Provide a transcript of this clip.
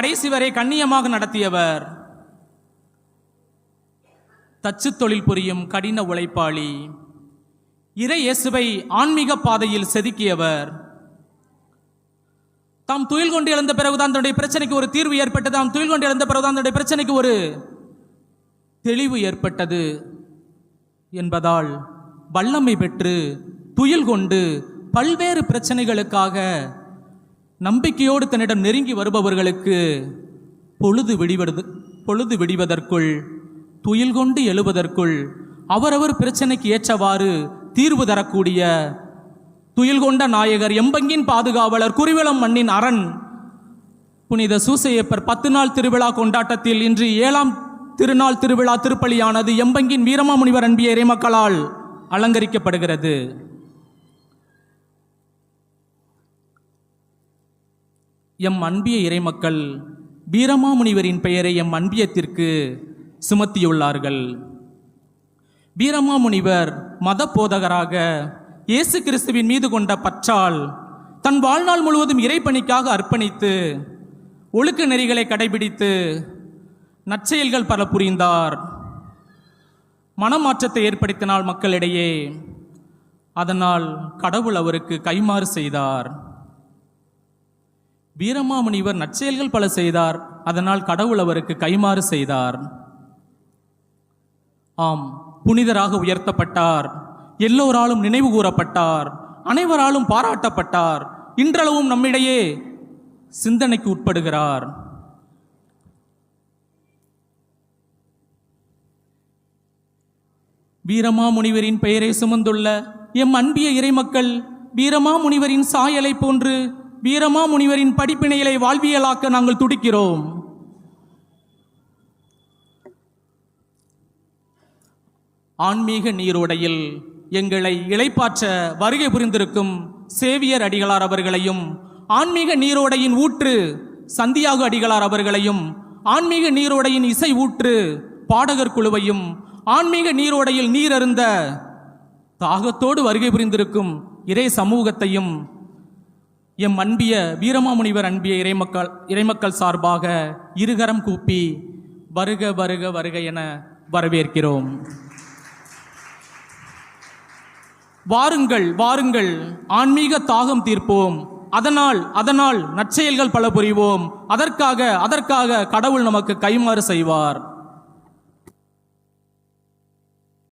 கடைசி வரை கண்ணியமாக நடத்தியவர். தச்சு தொழில் புரியும் கடின உழைப்பாளி. இறை இயேசுவை ஆன்மீக பாதையில் செதுக்கியவர். தாம் துயில் கொண்டு இழந்த பிறகுதான் தன்னுடைய பிரச்சனைக்கு ஒரு தீர்வு ஏற்பட்டது. தாம் துயில் கொண்டு எழுந்த பிறகுதான் தன்னுடைய பிரச்சனைக்கு ஒரு தெளிவு ஏற்பட்டது என்பதால் வல்லமை பெற்று துயில் கொண்டு பல்வேறு பிரச்சனைகளுக்காக நம்பிக்கையோடு தன்னிடம் நெருங்கி வருபவர்களுக்கு பொழுது விடிவது பொழுது விடிவதற்குள் துயில் கொண்டு எழுவதற்குள் அவரவர் பிரச்சனைக்கு ஏற்றவாறு தீர்வு தரக்கூடிய துயில் கொண்ட நாயகர் எம்பங்கின் பாதுகாவலர் குருவிளம் மண்ணின் அரண் புனித சூசையப்பர் பத்து நாள் திருவிழா கொண்டாட்டத்தில் இன்று ஏழாம் திருநாள் திருவிழா திருப்பலியானது எம்பங்கின் வீரமாமுனிவர் அன்பிய இறைமக்களால் அலங்கரிக்கப்படுகிறது. எம் அன்பிய இறைமக்கள் பீரமாமுனிவரின் பெயரை எம் அன்பியத்திற்கு சுமத்தியுள்ளார்கள். பீரமாமுனிவர் மத போதகராக இயேசு கிறிஸ்துவின் மீது கொண்ட பற்றால் தன் வாழ்நாள் முழுவதும் இறைப்பணிக்காக அர்ப்பணித்து ஒழுக்க நெறிகளை கடைபிடித்து நற்செயல்கள் பல புரிந்தார். மனமாற்றத்தை ஏற்படுத்தினால் மக்களிடையே அதனால் கடவுள் அவருக்கு கைமாறு செய்தார். வீரமாமுனிவர் நற்செயல்கள் பல செய்தார். அதனால் கடவுள் அவருக்கு கைமாறு செய்தார். ஆம் புனிதராக உயர்த்தப்பட்டார். எல்லோராலும் நினைவு கூறப்பட்டார். அனைவராலும் பாராட்டப்பட்டார். இன்றளவும் நம்மிடையே சிந்தனைக்கு உட்படுகிறார். வீரமாமுனிவரின் பெயரை சுமந்துள்ள எம் அன்பிய இறைமக்கள் வீரமாமுனிவரின் சாயலை போன்று வீரமாமுனிவரின் படிப்பினைகளை வாழ்வியலாக்க நாங்கள் துடிக்கிறோம். ஆன்மீக நீரோடையில் எங்களை இழைப்பாற்ற வருகை புரிந்திருக்கும் சேவியர் அடிகளார் அவர்களையும் ஆன்மீக நீரோடையின் ஊற்று சந்தியாகு அடிகளார் அவர்களையும் ஆன்மீக நீரோடையின் இசை ஊற்று பாடகர் குழுவையும் ஆன்மீக நீரோடையில் நீர் அருந்த தாகத்தோடு வருகை புரிந்திருக்கும் இறை சமூகத்தையும் எம் அன்பிய வீரமாமுனிவர் அன்பிய இறைமக்கள் இறைமக்கள் சார்பாக இருகரம் கூப்பி வருக வருக வருக என வரவேற்கிறோம். வாருங்கள் வாருங்கள் ஆன்மீக தாகம் தீர்ப்போம். அதனால் அதனால் நற்செயல்கள் பல புரிவோம். அதற்காக அதற்காக கடவுள் நமக்கு கைமாறு செய்வார்.